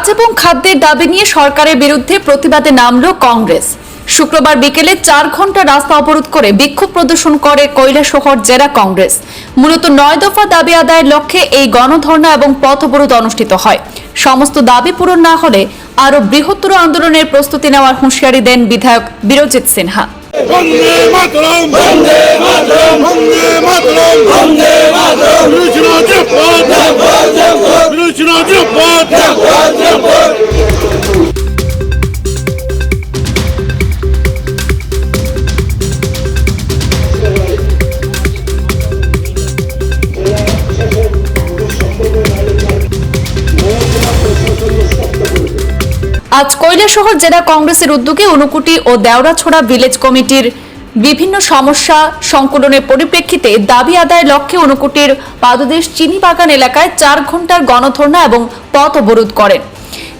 কাজ এবং খাদ্যের দাবি নিয়ে সরকারের বিরুদ্ধে প্রতিবাদে নামল কংগ্রেস শুক্রবার বিকেলে চার ঘণ্টা রাস্তা অবরোধ করে বিক্ষোভ প্রদর্শন করে কৈলাসহর জেলা কংগ্রেস মূলত নয় দফা দাবি আদায়ের লক্ষ্যে এই গণধর্ণা এবং পথ অবরোধ অনুষ্ঠিত হয় সমস্ত দাবি পূরণ না হলে আরও বৃহত্তর আন্দোলনের প্রস্তুতি নেওয়ার হুঁশিয়ারি দেন বিধায়ক বিরজিৎ সিনহা বন্দে আজ কৈলাসহর জেলা কংগ্রেসের উদ্যোগে অনুকুটি ও দেওরাছড়া ভিলেজ কমিটির বিভিন্ন সমস্যা সংকলনের পরিপ্রেক্ষিতে দাবি আদায় লক্ষ্যে অনুকুটির পাদদেশ চিনি বাগান এলাকায় চার ঘণ্টার গণধর্ণা এবং পথ অবরোধ করেন।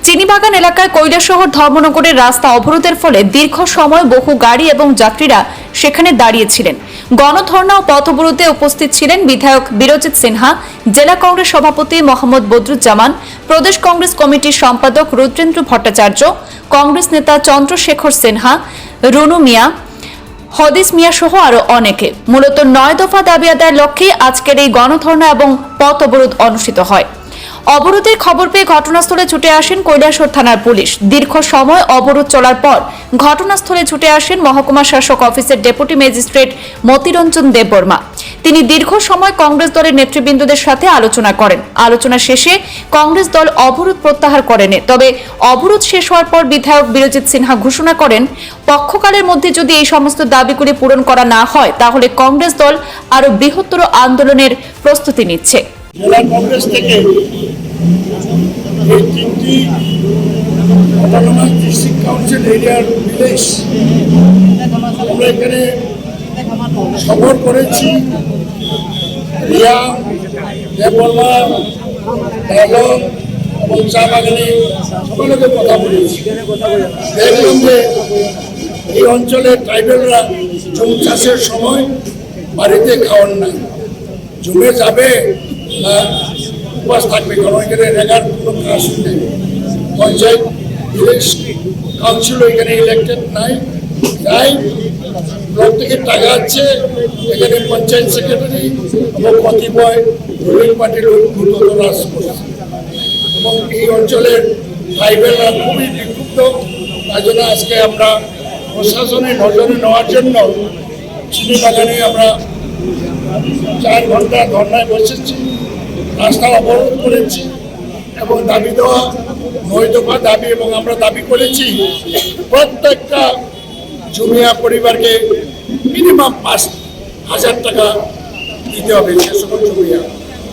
চিনিবাগান এলাকায় কৈলাসহর ধর্মনগরের রাস্তা অবরোধের ফলে দীর্ঘ সময় বহু গাড়ি এবং যাত্রীরা সেখানে দাঁড়িয়েছিলেন। গণধর্ণা ও পথ অবরোধে উপস্থিত ছিলেন বিধায়ক বিরজিৎ সিনহা, জেলা কংগ্রেস সভাপতি মোহাম্মদ বদরুজ্জামান, প্রদেশ কংগ্রেস কমিটির সম্পাদক রুদ্রেন্দ্র ভট্টাচার্য, কংগ্রেস নেতা চন্দ্রশেখর সিনহা, রুনু মিয়া, হদিস মিয়া সহ আরও অনেকে। মূলত নয় দফা দাবি আদায়ের লক্ষ্যে আজকের এই গণধর্ণা এবং পথ অবরোধ অনুষ্ঠিত হয়। অবরোধের খবর পেয়ে ঘটনাস্থলে ছুটে আসেন কৈলাসর থানার পুলিশ। দীর্ঘ সময় অবরোধ চলার পর ঘটনাস্থলে ছুটে আসেন মহকুমা শাসক অফিসের ডেপুটি ম্যাজিস্ট্রেট মতিরঞ্জন দেববর্মা। তিনি দীর্ঘ সময় কংগ্রেস দলের নেতৃবৃন্দদের সাথে আলোচনা করেন। আলোচনা শেষে কংগ্রেস দল অবরোধ প্রত্যাহার করে নেয় তবে অবরোধ শেষ হওয়ার পর বিধায়ক বিরজিৎ সিনহা ঘোষণা করেন, পক্ষকালের মধ্যে যদি এই সমস্ত দাবিগুলি পূরণ করা না হয়, তাহলে কংগ্রেস দল আরও বৃহত্তর আন্দোলনের প্রস্তুতি নিচ্ছে। জেলা কংগ্রেস থেকে এই তিনটি ডিস্ট্রিক্ট কাউন্সিল এরিয়ার ভিলেজ আমরা এখানে সফর করেছি। রিয়া, দেববর্মা এবং চা বাগানে সকলকে কথা বলেছি। দেখলাম যে এই অঞ্চলের ট্রাইবেলরা জমি চাষের সময় বাড়িতে খাওয়ার নাই। জমে যাবে না উপাস থাকবে কারণ এখানে রেগার কোনো কাজ নেই। পঞ্চায়েত ভিলেজ কাউন্সিলও এখানে ইলেক্টেড নাই। তাই ব্লক থেকে টাকা আছে, এখানে পঞ্চায়েত সেক্রেটারি এবং কতিপয় রুলিং পার্টির করছে এবং এই অঞ্চলের ট্রাইবেলরা খুবই বিক্ষুব্ধ। তাই জন্য আজকে আমরা প্রশাসনের নজরে নেওয়ার জন্য চিনি বাগানে আমরা চার ঘণ্টা ধর্নায় বসেছি। রাস্তা অবরোধ করেছি এবং দাবি দেওয়া নয় দফা দাবি এবং আমরা দাবি করেছি, প্রত্যেকটা জুমিয়া পরিবারকে মিনিমাম পাঁচ হাজার টাকা দিতে হবে সে সকল জুমিয়া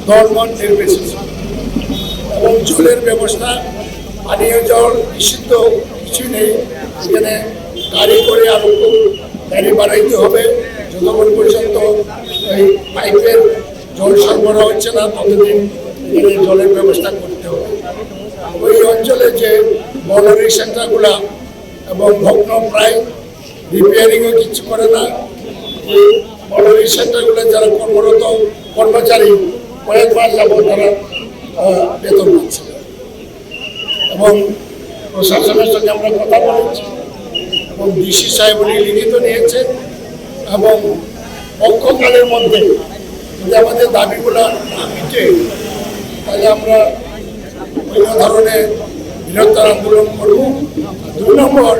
ধর্ম নির্বিশেষে এবং জলের ব্যবস্থা, পানীয় জল নিষিদ্ধ কিছু নেই, সেখানে গাড়ি করে আরও গাড়ি বাড়াইতে হবে। যতক্ষণ পর্যন্ত এই পাইপের জল সরবরাহ হচ্ছে না, ততদিন এখানে জলের ব্যবস্থা করতে হবে। ওই অঞ্চলে যে বলারি সেন্টারগুলো এবং ভগ্ন প্রায় রিপেয়ারিংও কিছু করে না, এই বলারি সেন্টারগুলো যারা কর্মরত কর্মচারী, কয়েক মাস তারা বেতন পাচ্ছে। এবং প্রশাসনের সঙ্গে আমরা কথা বলেছি, এবং ডিসি সাহেব লিখিত নিয়েছেন, এবং পক্ষকালের মধ্যে যদি আমাদের দাবিগুলো মিটে, তাহলে আমরা বিভিন্ন ধরনের বৃহত্তর আন্দোলন করব। দুই নম্বর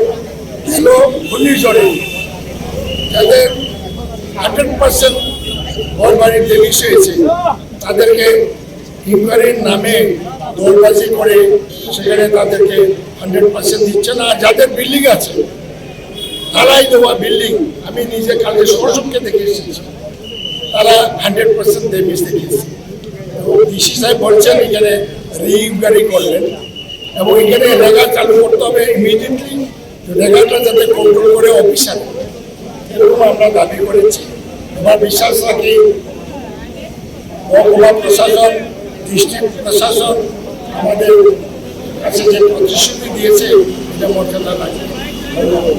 এলো ঘূর্ণিঝড়ে যাদের হান্ড্রেড পার্সেন্ট ঘর বাড়ির ডেলিশ হয়েছে, তাদেরকে ইনকোয়ারির নামে দৌড়বাজি করে সেখানে তাদেরকে হান্ড্রেড পার্সেন্ট দিচ্ছে না। যাদের বিল্ডিং আছে, তারাই দেওয়া বিল্ডিং। আমি নিজে কালকে সরসবকে দেখে এসেছি। তারা হান্ড্রেড পার্সেন্ট ড্যামেজ দেখিয়েছে ডিসি সাহেব বলছেন, এখানে রিইনকোয়ারি করলেন এবং এখানে রেগা চালু করতে হবে ইমিডিয়েটলি রেগাটা যাতে কন্ট্রোল করে অফিসার এরকম আমরা দাবি করেছি। আমার বিশ্বাস রাখি মহকুমা প্রশাসন ডিস্ট্রিক্ট প্রশাসন আমাদের কাছে যে প্রতিশ্রুতি দিয়েছে, এটা মর্যাদা ধন্যবাদ।